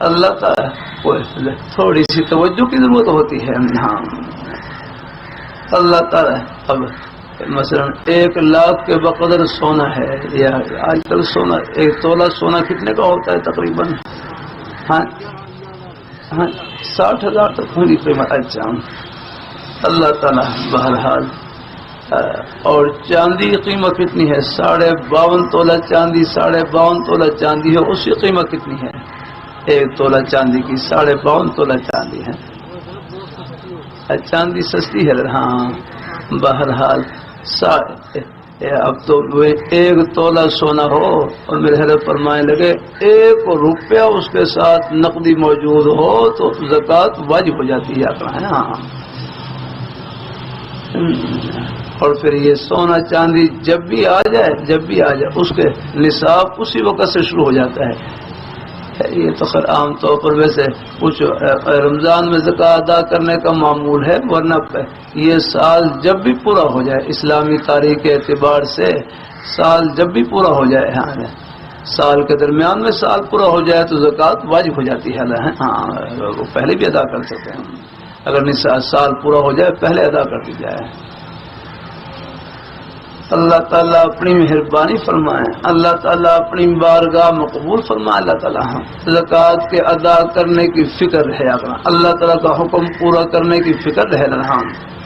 اللہ تعالیٰ تھوڑی سی توجہ کی ضرورت ہوتی ہے۔ ہاں۔ اللہ تعالیٰ اب مثلا ایک لاکھ کے بقدر سونا ہے یا آج کل سونا، ایک تولہ سونا کتنے کا ہوتا ہے تقریباً؟ ہاں۔ ہاں۔ ساٹھ ہزار تک ہونی قیمت اچھا اللہ تعالیٰ بہرحال اور چاندی کی قیمت کتنی ہے؟ ساڑھے باون تولہ چاندی، ساڑھے باون تولہ چاندی ہے اس کی قیمت کتنی ہے؟ ایک تولہ چاندی کی ساڑھے باون تولہ چاندی ہے۔ چاندی سستی ہے۔ ہاں بہرحال اب تو ایک تولہ سونا ہو اور میرے حضرت فرمائے لگے، ایک روپیہ اس کے ساتھ نقدی موجود ہو تو زکوٰۃ واجب ہو جاتی ہے۔ ہے۔ ہاں۔ اور پھر یہ سونا چاندی جب بھی آ جائے، جب بھی آ جائے، اس کے نصاب اسی وقت سے شروع ہو جاتا ہے۔ یہ تو خیر عام طور پر ویسے کچھ رمضان میں زکا ادا کرنے کا معمول ہے، ورنہ یہ سال جب بھی پورا ہو جائے، اسلامی تاریخ کے اعتبار سے سال جب بھی پورا ہو جائے ہاں سال کے درمیان میں سال پورا ہو جائے تو زکوٰۃ واجب ہو جاتی ہے ہاں،, ہاں وہ پہلے بھی ادا کر سکتے ہیں۔ اگر نہیں سال پورا ہو جائے، پہلے ادا کر دی جائے۔ اللہ تعالیٰ اپنی مہربانی فرمائے۔ اللہ تعالیٰ اپنی بارگاہ مقبول فرمائے۔ اللہ تعالیٰ زکوٰۃ کے ادا کرنے کی فکر ہے۔ اللہ تعالیٰ کا حکم پورا کرنے کی فکر ہے۔ اللہ